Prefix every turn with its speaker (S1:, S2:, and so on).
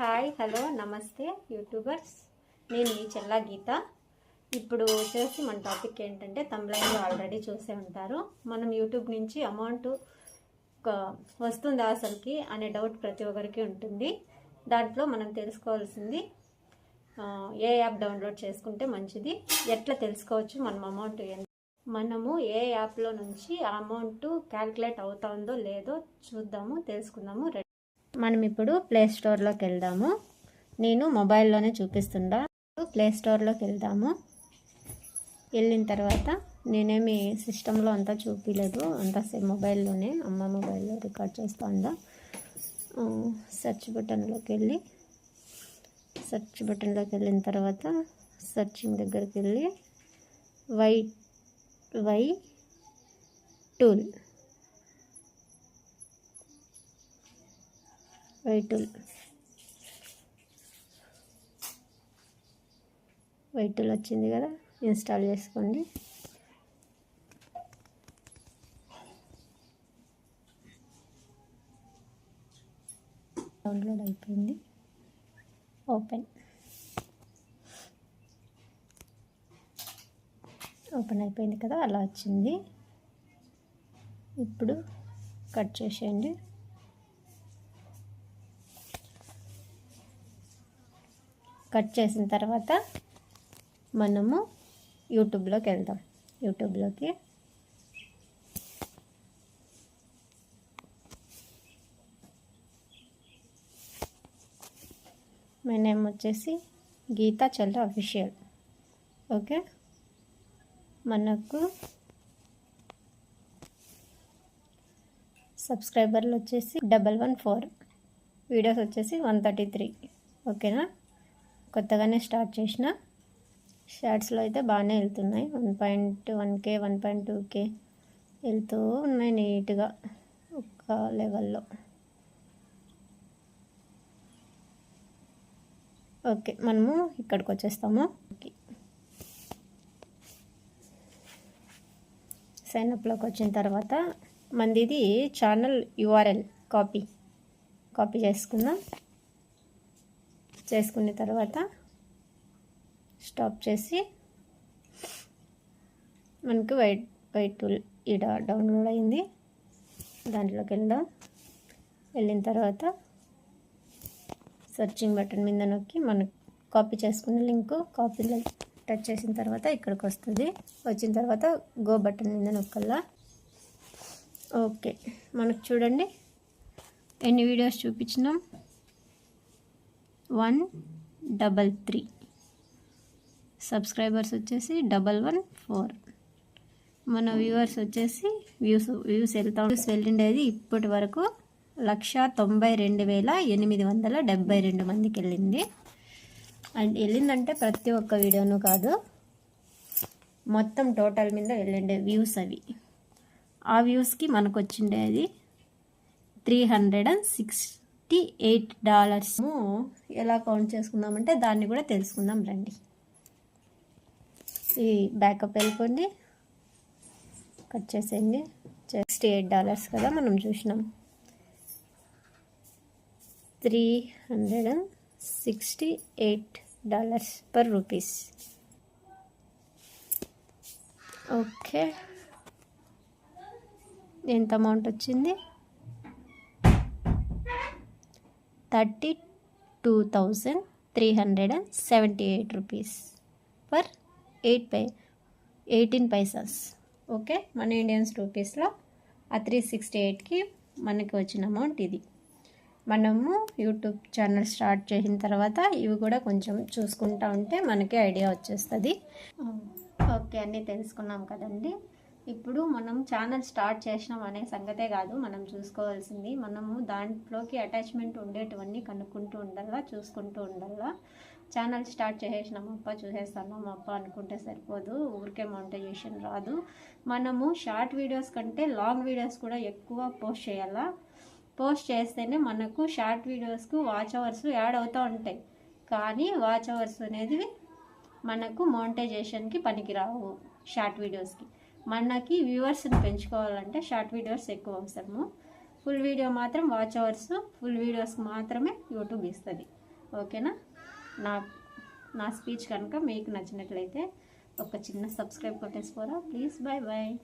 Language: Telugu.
S1: హాయ్ హలో నమస్తే యూట్యూబర్స్. నేను మీ చెల్లా గీత. ఇప్పుడు వచ్చేసి మన టాపిక్ ఏంటంటే తమిళంలో ఆల్రెడీ చూసే ఉంటారు. మనం యూట్యూబ్ నుంచి అమౌంట్ వస్తుందా అసలుకి అనే డౌట్ ప్రతి ఒక్కరికి ఉంటుంది. దాంట్లో మనం తెలుసుకోవాల్సింది ఏ యాప్ డౌన్లోడ్ చేసుకుంటే మంచిది ఎట్లా తెలుసుకోవచ్చు మనం అమౌంట్ ఎంత మనము ఏ యాప్లో నుంచి ఆ అమౌంట్ క్యాల్కులేట్ అవుతుందో లేదో చూద్దాము తెలుసుకుందాము మనం ఇప్పుడు ప్లే స్టోర్లోకి వెళ్దాము. నేను మొబైల్లోనే చూపిస్తుండా. ప్లే స్టోర్లోకి వెళ్దాము. వెళ్ళిన తర్వాత నేనేమి సిస్టంలో అంతా చూపించలేదు అంతా మొబైల్లోనే అమ్మ మొబైల్లో రికార్డ్ చేస్తా ఉందా సెర్చ్ బటన్లోకి వెళ్ళి సెర్చ్ బటన్లోకి వెళ్ళిన తర్వాత సెర్చింగ్ దగ్గరికి వెళ్ళి వై వై టూల్ వైటుల్. వైటుల్ వచ్చింది కదా ఇన్స్టాల్ చేసుకోండి. డౌన్లోడ్ అయిపోయింది. ఓపెన్. ఓపెన్ అయిపోయింది కదా అలా వచ్చింది. ఇప్పుడు కట్ చేసేయండి. కట్ చేసిన తర్వాత మనము యూట్యూబ్లోకి వెళ్దాం. యూట్యూబ్లోకి మై నేమ్ వచ్చేసి గీతా చల్ల అఫీషియల్. ఓకే? మనకు సబ్స్క్రైబర్లు వచ్చేసి డబల్ వన్ ఫోర్ వీడియోస్ వచ్చేసి వన్ థర్టీ త్రీ. ఓకేనా? కొత్తగానే స్టార్ట్ చేసిన. షార్ట్స్లో అయితే బాగానే వెళ్తున్నాయి. One point one K one point two K వెళ్తూ ఉన్నాయి నీట్గా ఒక లెవెల్లో. ఓకే మనము ఇక్కడికి వచ్చేస్తాము. ఓకే. సైన్అప్లోకి వచ్చిన తర్వాత మనది ఇది ఛానల్ యూఆర్ఎల్ కాపీ కాపీ చేసుకుందాం. చేసుకున్న తర్వాత స్టాప్ చేసి మనకి వైట్ వైట్ టూల్ ఈడ డౌన్లోడ్ అయింది. దాంట్లోకి వెళ్దాం. వెళ్ళిన తర్వాత సర్చింగ్ బటన్ మీద నొక్కి మనం కాపీ చేసుకున్న లింక్ కాపీలో టచ్ చేసిన తర్వాత ఇక్కడికి వస్తుంది. వచ్చిన తర్వాత గో బటన్ మీద నొక్కల్లా. ఓకే. మనకు చూడండి. ఎన్ని videos చూపించినాం? One double three. Subscribers వచ్చేసి డబల్ వన్ ఫోర్. మన వ్యూవర్స్ వచ్చేసి వ్యూస్ వ్యూస్ వెళ్తా వ్యూస్ వెళ్ళిండేది ఇప్పటి వరకు లక్ష తొంభై రెండు వేల ఎనిమిది వందల డెబ్బై రెండు మందికి వెళ్ళింది. అండ్ వెళ్ళిందంటే ప్రతి ఒక్క వీడియోను కాదు మొత్తం టోటల్ మీద వెళ్ళిండే వ్యూస్ అవి. ఆ వ్యూస్కి మనకు వచ్చిండేది three hundred and six fifty eight dollars. ఎలా కౌంట్ చేసుకుందామంటే దాన్ని కూడా తెలుసుకుందాం రండి. ఈ బ్యాకప్ వెళ్ళిపోండి. కట్ చేసేయండి. సిక్స్టీ ఎయిట్ డాలర్స్ కదా మనం చూసినాం. Three hundred and sixty eight dollars per rupees. Okay. ఎంత అమౌంట్ వచ్చింది? Thirty two thousand three hundred and seventy eight rupees per eight pie eighteen paisas. Okay? మన ఇండియన్స్ రూపీస్లో ఆ త్రీ సిక్స్టీ ఎయిట్కి మనకి వచ్చిన అమౌంట్ ఇది. మనము యూట్యూబ్ ఛానల్ స్టార్ట్ చేసిన తర్వాత ఇవి కూడా కొంచెం చూసుకుంటా ఉంటే మనకి ఐడియా వచ్చేస్తుంది. ఓకే అన్నీ తెలుసుకున్నాం కదండి. ఇప్పుడు మనం ఛానల్ స్టార్ట్ చేసినాం అనే సంగతే కాదు మనం చూసుకోవాల్సింది. మనము దాంట్లోకి అటాచ్మెంట్ ఉండేటివన్నీ కనుక్కుంటూ ఉండాలా చూసుకుంటూ ఉండాలా ఛానల్ స్టార్ట్ చేసేసినామప్ప చూసేస్తున్నామప్ప అనుకుంటే సరిపోదు. ఊరికే మౌంటైజేషన్ రాదు. మనము షార్ట్ వీడియోస్ కంటే లాంగ్ వీడియోస్ కూడా ఎక్కువ పోస్ట్ చేయాలా? పోస్ట్ చేస్తేనే మనకు షార్ట్ వీడియోస్కు వాచ్ అవర్స్ యాడ్ అవుతూ ఉంటాయి. కానీ వాచ్ అవర్స్ అనేది మనకు మౌంటైజేషన్కి పనికిరావు షార్ట్ వీడియోస్కి మనకి వ్యూవర్స్ని పెంచుకోవాలంటే షార్ట్ వీడియోస్ ఎక్కువ అవసరము. ఫుల్ వీడియో మాత్రం వాచ్ అవర్స్ ఫుల్ వీడియోస్ మాత్రమే యూట్యూబ్ ఇస్తుంది. ఓకేనా నా? నా స్పీచ్ కనుక మీకు నచ్చినట్లయితే ఒక చిన్న సబ్స్క్రైబ్ కొట్టేసుకోరా? Please bye bye